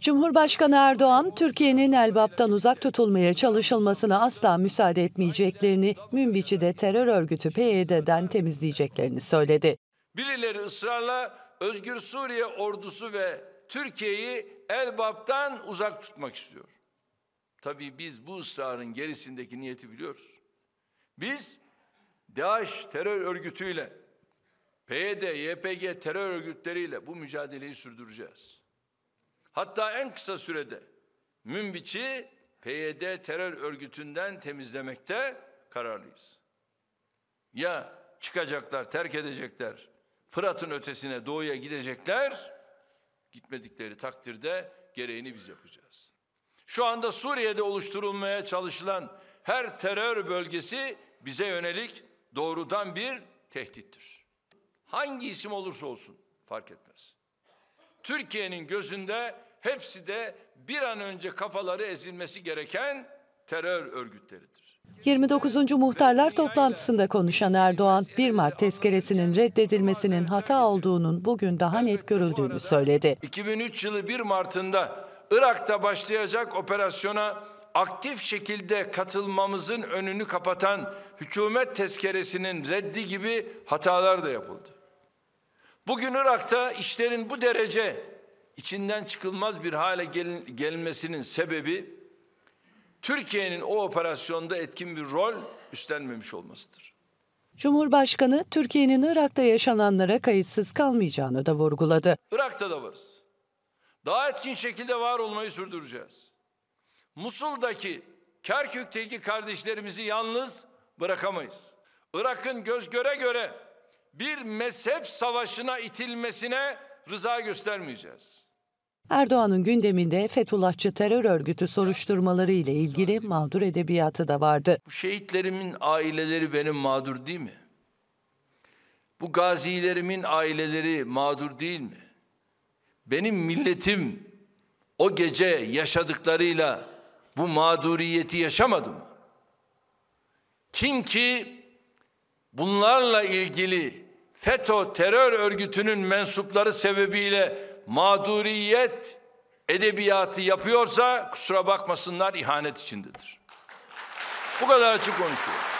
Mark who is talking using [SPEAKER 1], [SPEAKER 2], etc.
[SPEAKER 1] Cumhurbaşkanı Erdoğan, Türkiye'nin Elbap'tan uzak tutulmaya çalışılmasına asla müsaade etmeyeceklerini, Münbiç'i terör örgütü PYD'den temizleyeceklerini söyledi.
[SPEAKER 2] Birileri ısrarla Özgür Suriye ordusu ve Türkiye'yi Elbap'tan uzak tutmak istiyor. Tabii biz bu ısrarın gerisindeki niyeti biliyoruz. Biz DAEŞ terör örgütüyle, PYD, YPG terör örgütleriyle bu mücadeleyi sürdüreceğiz. Hatta en kısa sürede Münbiç'i PYD terör örgütünden temizlemekte kararlıyız. Ya çıkacaklar, terk edecekler, Fırat'ın ötesine doğuya gidecekler, gitmedikleri takdirde gereğini biz yapacağız. Şu anda Suriye'de oluşturulmaya çalışılan her terör bölgesi bize yönelik doğrudan bir tehdittir. Hangi isim olursa olsun fark etmez. Türkiye'nin gözünde hepsi de bir an önce kafaları ezilmesi gereken terör örgütleridir.
[SPEAKER 1] 29. Muhtarlar toplantısında konuşan Erdoğan, 1 Mart tezkeresinin reddedilmesinin hata olduğunun bugün daha net görüldüğünü söyledi.
[SPEAKER 2] 2003 yılı 1 Mart'ında Irak'ta başlayacak operasyona aktif şekilde katılmamızın önünü kapatan hükümet tezkeresinin reddi gibi hatalar da yapıldı. Bugün Irak'ta işlerin bu derece içinden çıkılmaz bir hale gelin, gelmesinin sebebi Türkiye'nin o operasyonda etkin bir rol üstlenmemiş olmasıdır.
[SPEAKER 1] Cumhurbaşkanı Türkiye'nin Irak'ta yaşananlara kayıtsız kalmayacağını da vurguladı.
[SPEAKER 2] Irak'ta da varız. Daha etkin şekilde var olmayı sürdüreceğiz. Musul'daki, Kerkük'teki kardeşlerimizi yalnız bırakamayız. Irak'ın göz göre göre bir mezhep savaşına itilmesine rıza göstermeyeceğiz.
[SPEAKER 1] Erdoğan'ın gündeminde Fethullahçı terör örgütü soruşturmaları ile ilgili mağdur edebiyatı da vardı.
[SPEAKER 2] Bu şehitlerimin aileleri benim mağdur değil mi? Bu gazilerimin aileleri mağdur değil mi? Benim milletim o gece yaşadıklarıyla bu mağduriyeti yaşamadı mı? Kim ki bunlarla ilgili FETÖ terör örgütünün mensupları sebebiyle mağduriyet edebiyatı yapıyorsa kusura bakmasınlar ihanet içindedir. Bu kadar açık konuşuyor.